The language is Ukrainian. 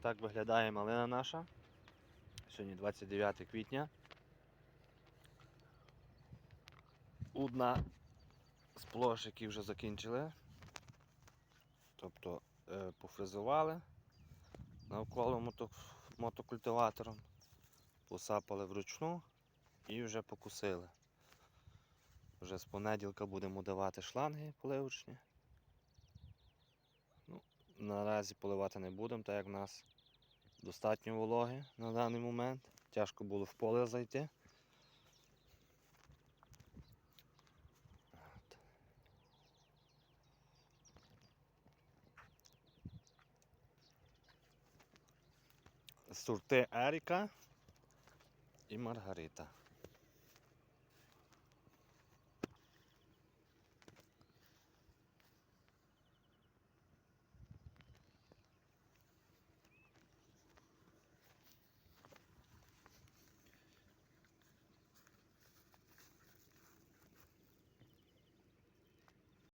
Отак виглядає малина наша. Сьогодні 29 квітня. Одна з площ, які вже закінчили. Тобто е, пофрезували навколо мото, мотокультиватором, посапали вручну і вже покусили. Вже з понеділка будемо давати шланги поливочні. Наразі поливати не будемо, так як в нас достатньо вологи на даний момент. Тяжко було в поле зайти. От. Сорти Еріка і Маргарита.